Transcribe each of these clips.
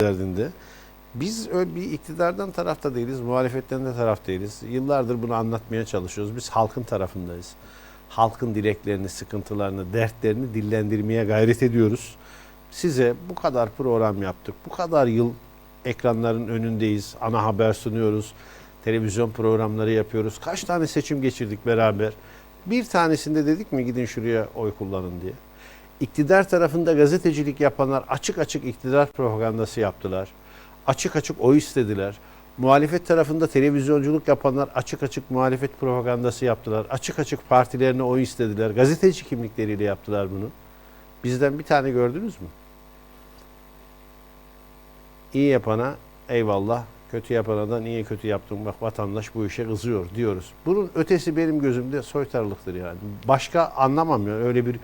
derdinde. Biz öyle bir iktidardan tarafta değiliz, muhalefetten de taraf değiliz. Yıllardır bunu anlatmaya çalışıyoruz. Biz halkın tarafındayız. Halkın dileklerini, sıkıntılarını, dertlerini dillendirmeye gayret ediyoruz. Size bu kadar program yaptık. Bu kadar yıl ekranların önündeyiz. Ana haber sunuyoruz. Televizyon programları yapıyoruz. Kaç tane seçim geçirdik beraber. Bir tanesinde dedik mi gidin şuraya oy kullanın diye. İktidar tarafında gazetecilik yapanlar açık açık iktidar propagandası yaptılar. Açık açık oy istediler. Muhalefet tarafında televizyonculuk yapanlar açık açık muhalefet propagandası yaptılar. Açık açık partilerine oy istediler. Gazeteci kimlikleriyle yaptılar bunu. Bizden bir tane gördünüz mü? İyi yapana eyvallah, kötü yapana da niye kötü yaptın bak vatandaş bu işe kızıyor diyoruz. Bunun ötesi benim gözümde soytarılıktır yani. Başka anlamam yani öyle bir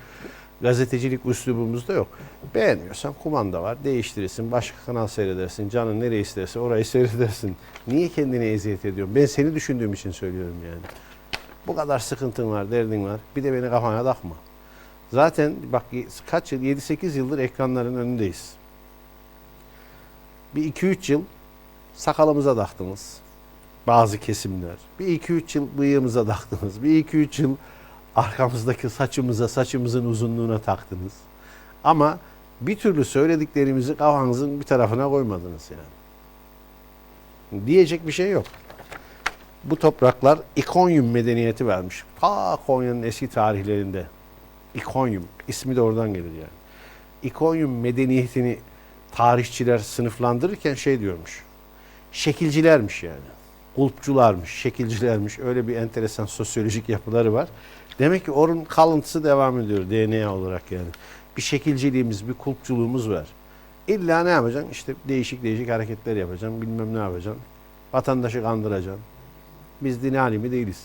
gazetecilik üslubumuzda yok. Beğenmiyorsan kumanda var değiştirirsin başka kanal seyredersin canın nereye isterse orayı seyredersin. Niye kendine eziyet ediyorsun? Ben seni düşündüğüm için söylüyorum yani. Bu kadar sıkıntın var derdin var bir de beni kafana takma. Zaten bak kaç yıl 7-8 yıldır ekranların önündeyiz. Bir 2-3 yıl sakalımıza taktınız. Bazı kesimler. Bir 2-3 yıl bıyığımıza taktınız. Bir 2-3 yıl arkamızdaki saçımıza, saçımızın uzunluğuna taktınız. Ama bir türlü söylediklerimizi kafanızın bir tarafına koymadınız yani. Diyecek bir şey yok. Bu topraklar İkonyum medeniyeti vermiş. Ta Konya'nın eski tarihlerinde. İkonyum. ismi de oradan gelir yani. İkonyum medeniyetini tarihçiler sınıflandırırken şey diyormuş. Şekilcilermiş yani. Kulpçularmış, şekilcilermiş. Öyle bir enteresan sosyolojik yapıları var. Demek ki onun kalıntısı devam ediyor DNA olarak yani. Bir şekilciliğimiz, bir kulpçuluğumuz var. İlla ne yapacaksın? İşte değişik değişik hareketler yapacaksın. Bilmem ne yapacaksın. Vatandaşı kandıracaksın. Biz din alimi değiliz.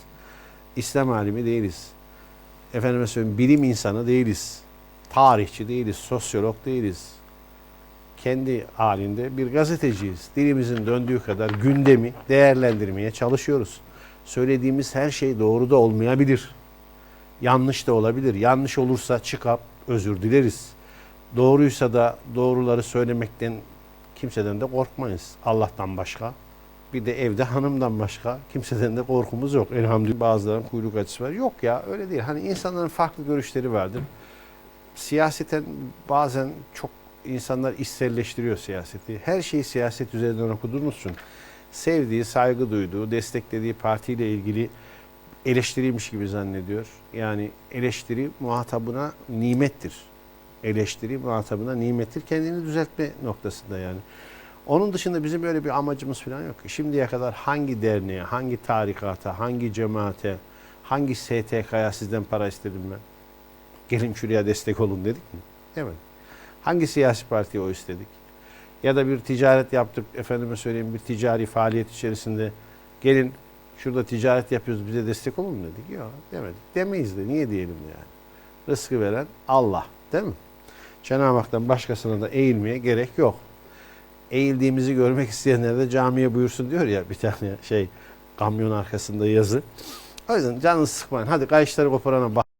İslam alimi değiliz. Efendime söyleyeyim bilim insanı değiliz. Tarihçi değiliz, sosyolog değiliz kendi halinde bir gazeteciyiz. Dilimizin döndüğü kadar gündemi değerlendirmeye çalışıyoruz. Söylediğimiz her şey doğru da olmayabilir. Yanlış da olabilir. Yanlış olursa çıkıp özür dileriz. Doğruysa da doğruları söylemekten kimseden de korkmayız. Allah'tan başka. Bir de evde hanımdan başka kimseden de korkumuz yok. Elhamdülillah bazılarının kuyruk acısı var. Yok ya öyle değil. Hani insanların farklı görüşleri vardır. Siyaseten bazen çok insanlar içselleştiriyor siyaseti. Her şeyi siyaset üzerinden okuduğunuz için sevdiği, saygı duyduğu, desteklediği partiyle ilgili eleştiriymiş gibi zannediyor. Yani eleştiri muhatabına nimettir. Eleştiri muhatabına nimettir. Kendini düzeltme noktasında yani. Onun dışında bizim böyle bir amacımız falan yok. Şimdiye kadar hangi derneğe, hangi tarikata, hangi cemaate, hangi STK'ya sizden para istedim ben? Gelin şuraya destek olun dedik mi? Evet. Hangi siyasi partiye o istedik? Ya da bir ticaret yaptık, efendime söyleyeyim bir ticari faaliyet içerisinde gelin şurada ticaret yapıyoruz bize destek olun dedik. Yok demedik. Demeyiz de niye diyelim yani. Rızkı veren Allah değil mi? Cenab-ı Hak'tan başkasına da eğilmeye gerek yok. Eğildiğimizi görmek isteyenler de camiye buyursun diyor ya bir tane şey kamyon arkasında yazı. O yüzden canınızı sıkmayın. Hadi kayışları koparana bak.